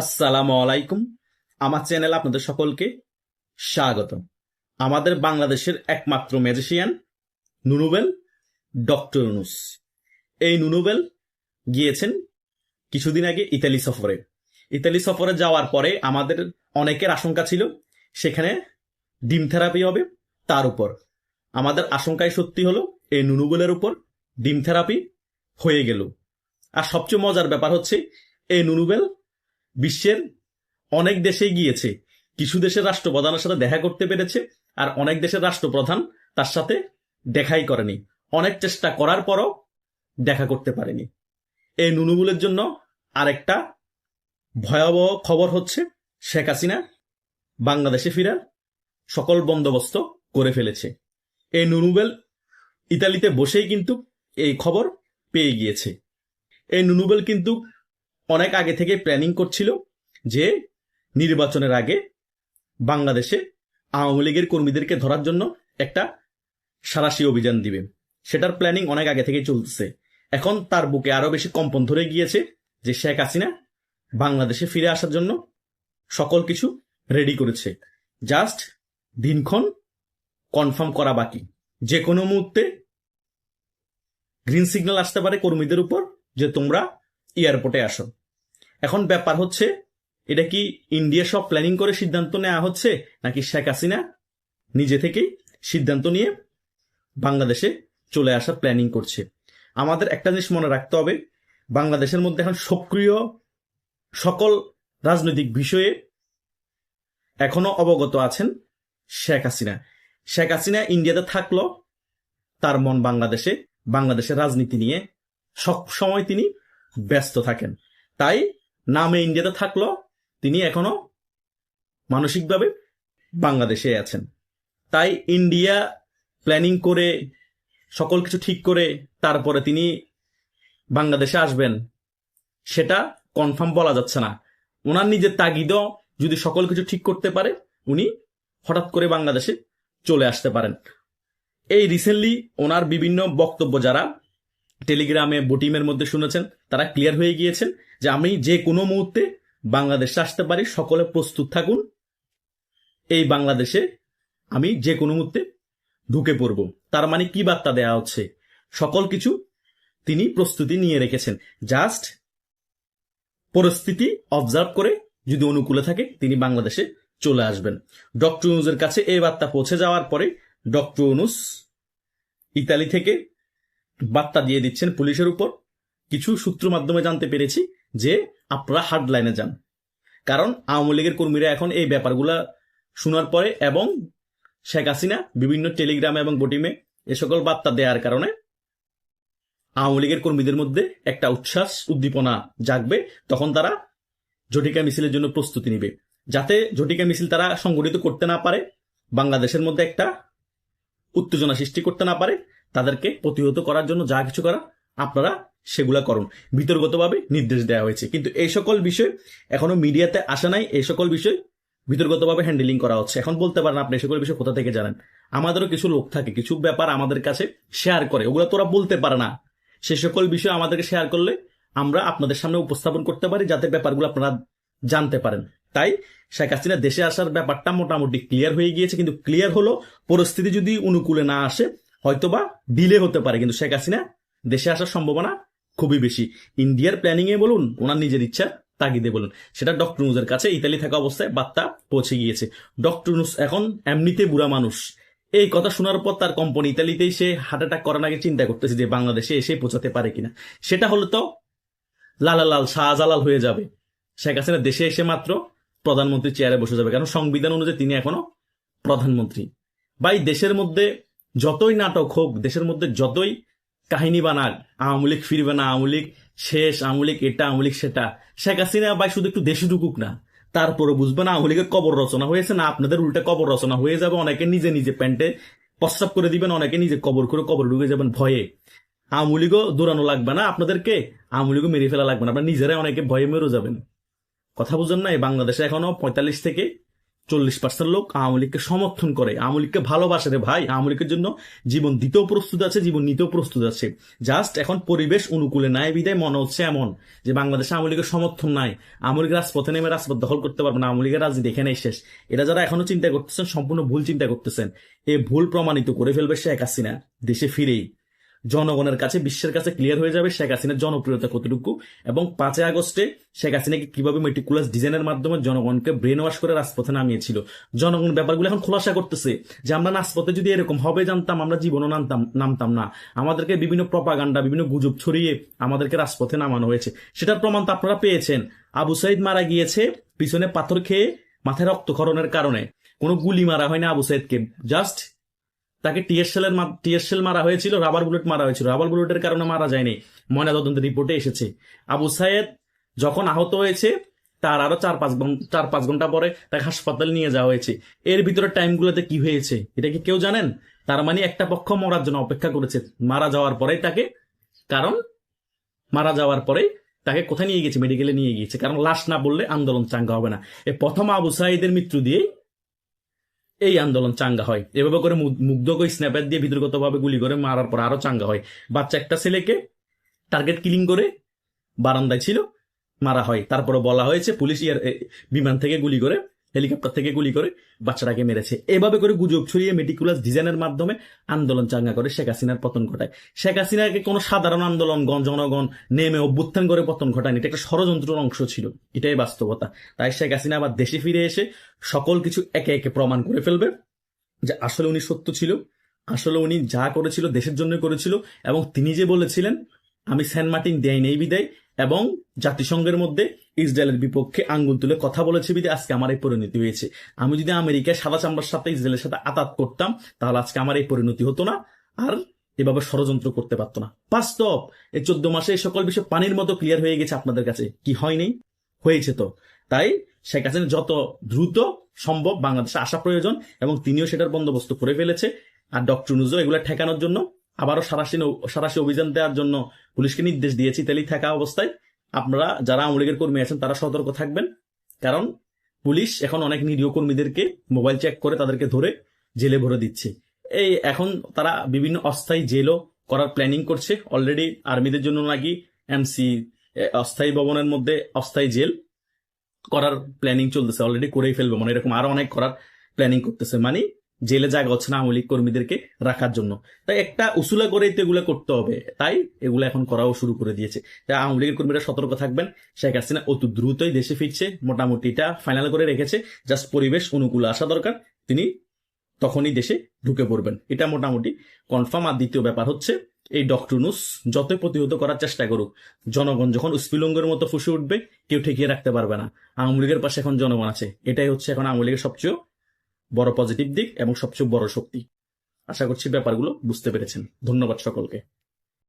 আসসালামু আলাইকুম। আমার চ্যানেল আপনাদের সকলকে স্বাগত আমাদের বাংলাদেশের একমাত্র ম্যাজিশিয়ান নুনুবেল, ডক্টর ইউনুস। এই নুনুবেল গিয়েছেন কিছুদিন আগে ইতালি সফরে। ইতালি সফরে যাওয়ার পরে আমাদের অনেকের আশঙ্কা ছিল, সেখানে ডিম থেরাপি হবে তার উপর। আমাদের আশঙ্কায় সত্যি হলো, এই নুনুবেলের উপর ডিম থেরাপি হয়ে গেল। আর সবচেয়ে মজার ব্যাপার হচ্ছে, এই নুনুবেল বিশ্বের অনেক দেশে গিয়েছে। কিছু দেশের রাষ্ট্রপ্রধানের সাথে দেখা করতে পেরেছে আর অনেক দেশের রাষ্ট্রপ্রধান তার সাথে দেখাই করেনি। অনেক চেষ্টা করার পরও দেখা করতে পারেনি। এই নুনুবুলের জন্য আরেকটা ভয়াবহ খবর হচ্ছে, শেখ হাসিনা বাংলাদেশে ফিরার সকল বন্দোবস্ত করে ফেলেছে। এই নুনুবেল ইতালিতে বসেই কিন্তু এই খবর পেয়ে গিয়েছে। এই নুনুবেল কিন্তু অনেক আগে থেকে প্ল্যানিং করছিল যে নির্বাচনের আগে বাংলাদেশে আওয়ামী লীগের কর্মীদেরকে ধরার জন্য একটা সারাশি অভিযান দিবে। সেটার প্ল্যানিং অনেক আগে থেকেই চলতেছে। এখন তার বুকে আরও বেশি কম্পন ধরে গিয়েছে যে শেখ হাসিনা বাংলাদেশে ফিরে আসার জন্য সকল কিছু রেডি করেছে। জাস্ট দিনক্ষণ কনফার্ম করা বাকি। যে কোনো মুহূর্তে গ্রিন সিগন্যাল আসতে পারে কর্মীদের উপর যে তোমরা এয়ারপোর্টে আসো। এখন ব্যাপার হচ্ছে, এটা কি ইন্ডিয়া সব প্ল্যানিং করে সিদ্ধান্ত নেওয়া হচ্ছে, নাকি শেখ হাসিনা নিজে থেকেই সিদ্ধান্ত নিয়ে বাংলাদেশে চলে আসার প্ল্যানিং করছে? আমাদের একটা জিনিস মনে রাখতে হবে, বাংলাদেশের মধ্যে এখন সক্রিয় সকল রাজনৈতিক বিষয়ে এখনও অবগত আছেন শেখ হাসিনা। শেখ হাসিনা ইন্ডিয়াতে থাকল, তার মন বাংলাদেশে, বাংলাদেশের রাজনীতি নিয়ে সব সময় তিনি ব্যস্ত থাকেন। তাই নামে ইন্ডিয়াতে থাকল, তিনি এখনও মানসিকভাবে বাংলাদেশে আছেন। তাই ইন্ডিয়া প্ল্যানিং করে, সকল কিছু ঠিক করে, তারপরে তিনি বাংলাদেশে আসবেন, সেটা কনফার্ম বলা যাচ্ছে না। ওনার নিজের তাগিদও যদি সকল কিছু ঠিক করতে পারে, উনি হঠাৎ করে বাংলাদেশে চলে আসতে পারেন। এই রিসেন্টলি ওনার বিভিন্ন বক্তব্য যারা টেলিগ্রামে বোটিমের মধ্যে শুনেছেন, তারা ক্লিয়ার হয়ে গিয়েছেন যে আমি যে কোনো মুহূর্তে বাংলাদেশে আসতে পারি, সকলে প্রস্তুত থাকুন, এই বাংলাদেশে আমি যে কোনো মুহূর্তে ঢুকে পড়ব। তার মানে কি বার্তা দেয়া হচ্ছে? সকল কিছু তিনি প্রস্তুতি নিয়ে রেখেছেন। জাস্ট পরিস্থিতি অবজার্ভ করে যদি অনুকূলে থাকে, তিনি বাংলাদেশে চলে আসবেন। ডক্টর ইউনুসের কাছে এই বার্তা পৌঁছে যাওয়ার পরে ডক্টর ইউনুস ইতালি থেকে বার্তা দিয়ে দিচ্ছেন পুলিশের উপর। কিছু সূত্র মাধ্যমে জানতে পেরেছি যে আপনারা হার্ড লাইনে যান। কারণ আওয়ামী লীগের কর্মীরা এখন এই ব্যাপারগুলা শোনার পরে এবং শেখ হাসিনা বিভিন্ন টেলিগ্রামে এবং বটিমে এ সকল বার্তা দেওয়ার কারণে আওয়ামী লীগের কর্মীদের মধ্যে একটা উচ্ছ্বাস, উদ্দীপনা জাগবে। তখন তারা ঝটিকা মিছিলের জন্য প্রস্তুতি নিবে। যাতে ঝটিকা মিছিল তারা সংগঠিত করতে না পারে, বাংলাদেশের মধ্যে একটা উত্তেজনা সৃষ্টি করতে না পারে তাদেরকে প্রতিহত করার জন্য যা কিছু করা, আপনারা সেগুলা করুন। বিতর্গতভাবে নির্দেশ দেওয়া হয়েছে। কিন্তু এই সকল বিষয় এখনও মিডিয়াতে আসে নাই। এই সকল বিষয় বিতর্গতভাবে হ্যান্ডেলিং করা হচ্ছে। এখন বলতে পারেন আপনি সকল বিষয় কোথা থেকে জানেন? আমাদেরও কিছু লোক থাকে, কিছু ব্যাপার আমাদের কাছে শেয়ার করে। ওগুলো তোরা বলতে পারে না। সে সকল বিষয় আমাদেরকে শেয়ার করলে আমরা আপনাদের সামনে উপস্থাপন করতে পারি, যাতে ব্যাপারগুলো আপনারা জানতে পারেন। তাই শেখ হাসিনা দেশে আসার ব্যাপারটা মোটামুটি ক্লিয়ার হয়ে গিয়েছে। কিন্তু ক্লিয়ার হলো, পরিস্থিতি যদি অনুকূলে না আসে হয়তোবা ডিলে হতে পারে, কিন্তু শেখ হাসিনা দেশে আসার সম্ভাবনা খুবই বেশি। ইন্ডিয়ার প্ল্যানিং এ বলুন, ওনার নিজের ইচ্ছা, তাগিদে বলুন। সেটা ডক্টর নুজের কাছে, ইতালি থাকা অবস্থায় বার্তা পৌঁছে গিয়েছে। ডক্টর নুস এখন এমনিতে বুড়া মানুষ। এই কথা শোনার পর তার কোম্পানি ইতালিতেই সে হার্ট অ্যাটাক করার আগে চিন্তা করতেছে যে বাংলাদেশে এসে পৌঁছাতে পারে কিনা। সেটা হলো তো লালালাল, শাহজালাল হয়ে যাবে। শেখ হাসিনা দেশে এসে মাত্র প্রধানমন্ত্রী চেয়ারে বসে যাবে, কারণ সংবিধান অনুযায়ী তিনি এখনও প্রধানমন্ত্রী। বা দেশের মধ্যে যতই নাটক হোক, দেশের মধ্যে যতই কাহিনী বানাক, আওয়ামী লীগ ফিরবে না, আওয়ামী লীগ শেষ, আওয়ামী লীগ এটা, আওয়ামী লীগ সেটা, শেখ হাসিনা ভাই শুধু একটু দেশে ঢুকুক না তারপরে বুঝবে না আওয়ামী লীগের কবর রচনা হয়েছে না, আপনাদের উল্টে কবর রচনা হয়ে যাবে, অনেকে নিজে নিজে প্যান্টে প্রস্রাব করে দিবেন, অনেকে নিজে কবর করে কবর ঢুকে যাবেন ভয়ে। আওয়ামী লীগও দৌড়ানো লাগবে না আপনাদেরকে, আওয়ামী লীগও মেরে ফেলা লাগবে না, আপনার নিজেরাই অনেকে ভয়ে মেরো যাবেন। কথা বুঝেন না, এই বাংলাদেশে এখনও পঁয়তাল্লিশ থেকে চল্লিশ পার্সেন্ট লোক আওয়ামী লীগকে সমর্থন করে। আওয়ামী লীগকে ভালোবাসে রে ভাই। আওয়ামী লীগের জন্য জীবন দিতেও প্রস্তুত আছে, জীবন নিতেও প্রস্তুত আছে। জাস্ট এখন পরিবেশ অনুকূলে নাই বিদায় মনে হচ্ছে এমন যে বাংলাদেশে আওয়ামী লীগের সমর্থন নাই। আওয়ামী লীগ রাজপথে নেমে রাজপথ দখল করতে পারবে না। আওয়ামী লীগের রাজনীতি এখানেই শেষ। এটা যারা এখনও চিন্তা করতেছেন, সম্পূর্ণ ভুল চিন্তা করতেছেন এই ভুল প্রমাণিত করে ফেলবে শেখ হাসিনা। দেশে ফিরেই। জনগণের কাছে, বিশ্বের কাছে ক্লিয়ার হয়ে যাবে শেখ হাসিনার জনপ্রিয়তা কতটুকু এবং পাঁচই আগস্টে শেখ হাসিনাকে কীভাবে মেটিকুলাস ডিজাইনের মাধ্যমে জনগণকে ব্রেন ওয়াশ করে রাজপথে নামিয়েছিল। জনগণ ব্যাপারগুলো এখন খোলাসা করতেছে যে আমরা রাজপথে যদি এরকম হবে জানতাম, আমরা জীবনও নামতাম নামতাম না। আমাদেরকে বিভিন্ন প্রপাগান্ডা বিভিন্ন গুজব ছড়িয়ে আমাদেরকে রাজপথে নামানো হয়েছে। সেটার প্রমাণ তো আপনারা পেয়েছেন। আবু সাইদ মারা গিয়েছে পিছনে পাথর খেয়ে মাথায় রক্তক্ষরণের কারণে। কোনো গুলি মারা হয়নি আবু সাইদকে। জাস্ট তাকে টিএসএলের টিএসএল মারা হয়েছিল, রাবার বুলেট মারা হয়েছিল। রাবার বুলেটের কারণে মারা যায়নি। ময়নাতদন্তের রিপোর্টে এসেছে। আবু সাইদ যখন আহত হয়েছে, তার আরও চার পাঁচ ঘণ্টা চার পাঁচ ঘণ্টা পরে তাকে হাসপাতালে নিয়ে যাওয়া হয়েছে। এর ভিতরে টাইমগুলোতে কি হয়েছে, এটা কি কেউ জানেন? তার মানে একটা পক্ষ মরার জন্য অপেক্ষা করেছে। মারা যাওয়ার পরেই তাকে, কারণ মারা যাওয়ার পরেই তাকে কোথায় নিয়ে গেছে মেডিকেলে নিয়ে গিয়েছে। কারণ লাশ না বললে আন্দোলন চাঙ্গা হবে না। এই প্রথম আবু সাইদের মৃত্যু দিয়েই এই আন্দোলন চাঙ্গা হয়। এভাবে করে মুগ- মুগ্ধ করে স্ন্যাপার দিয়ে বিতর্কতভাবে গুলি করে মারার পর আরও চাঙ্গা হয়। বাচ্চা একটা ছেলেকে টার্গেট কিলিং করে বারান্দায় ছিল, মারা হয়। তারপরে বলা হয়েছে পুলিশ বিমান থেকে গুলি করে হেলিকপ্টার থেকে গুলি করে বাচ্চাটাকে মেরেছে। এভাবে করে গুজব ছড়িয়ে মেটিকুলাস ডিজাইনের মাধ্যমে আন্দোলন চাঙ্গা করে শেখ হাসিনার পতন ঘটায়। শেখ হাসিনাকে কোনো সাধারণ আন্দোলন, গণ- জনগণ, নেমে অভ্যুত্থান করে পতন ঘটায়নি। এটা একটা ষড়যন্ত্রের অংশ ছিল। এটাই বাস্তবতা। তাই শেখ হাসিনা আবার দেশে ফিরে এসে সকল কিছু একে একে প্রমাণ করে ফেলবে যে আসলে উনি সত্য ছিল, আসলে উনি যা করেছিল দেশের জন্য করেছিল এবং তিনি যে বলেছিলেন, আমি সেন্ট মার্টিন দেয় নেই বিদায় এবং জাতিসংঘের মধ্যে ইসরায়েলের বিপক্ষে আঙ্গুল তুলে কথা বলেছে বিদে। আজকে আমার এই পরিণতি হয়েছে। আমি যদি আমেরিকায় সাদা চামড়ার সাথে ইসরায়েলের সাথে আতাত করতাম, তাহলে আজকে আমার এই পরিণতি হতো না আর এভাবে ষড়যন্ত্র করতে পারতো না। বাস্তব, এই চোদ্দ মাসে এই সকল বিষয় পানির মতো ক্লিয়ার হয়ে গেছে আপনাদের কাছে। কি হয়নি? হয়েছে তো। তাই শেখ হাসিনা যত দ্রুত সম্ভব বাংলাদেশে আসা প্রয়োজন এবং তিনিও সেটার বন্দোবস্ত করে ফেলেছে। আর ডক্টর নুজো এগুলো ঠেকানোর জন্য আবারও সারাশি সারাশি অভিযান দেওয়ার জন্য পুলিশকে নির্দেশ দিয়েছি তাহলেই থাকা অবস্থায়। আপনারা যারা আওয়ামী লীগের কর্মী আছেন, তারা সতর্ক থাকবেন। কারণ পুলিশ এখন অনেক নিরীহ কর্মীদেরকে মোবাইল চেক করে তাদেরকে ধরে জেলে ভরে দিচ্ছে। এই এখন তারা বিভিন্ন অস্থায়ী জেলও করার প্ল্যানিং করছে। অলরেডি আর্মিদের জন্য নাকি এমসি অস্থায়ী ভবনের মধ্যে অস্থায়ী জেল করার প্ল্যানিং চলতেছে। অলরেডি করেই ফেলবে। মানে এরকম আরও অনেক করার প্ল্যানিং করতেছে। মানে জেলে জায়গা হচ্ছে না আওয়ামী কর্মীদেরকে রাখার জন্য। তাই একটা উসুলা করেই তো এগুলো করতে হবে। তাই এগুলো এখন করাও শুরু করে দিয়েছে। তাই আওয়ামী লীগের কর্মীরা সতর্ক থাকবেন। শেখ হাসিনা অতি দ্রুতই দেশে ফিরছে, মোটামুটি এটা ফাইনাল করে রেখেছে। জাস্ট পরিবেশ অনুকূলে আসা দরকার। তিনি তখনই দেশে ঢুকে পড়বেন। এটা মোটামুটি কনফার্ম আর দ্বিতীয় ব্যাপার হচ্ছে, এই ডক্টরনুস যতই প্রতিহত করার চেষ্টা করুক, জনগণ যখন উস্পিলঙ্গের মতো ফুসে উঠবে, কেউ ঠেকিয়ে রাখতে পারবে না। আওয়ামী লীগের পাশে এখন জনগণ আছে। এটাই হচ্ছে এখন আওয়ামী লীগের সবচেয়ে বড় পজিটিভ দিক এবং সবচেয়ে বড় শক্তি। আশা করছি ব্যাপারগুলো বুঝতে পেরেছেন। ধন্যবাদ সকলকে।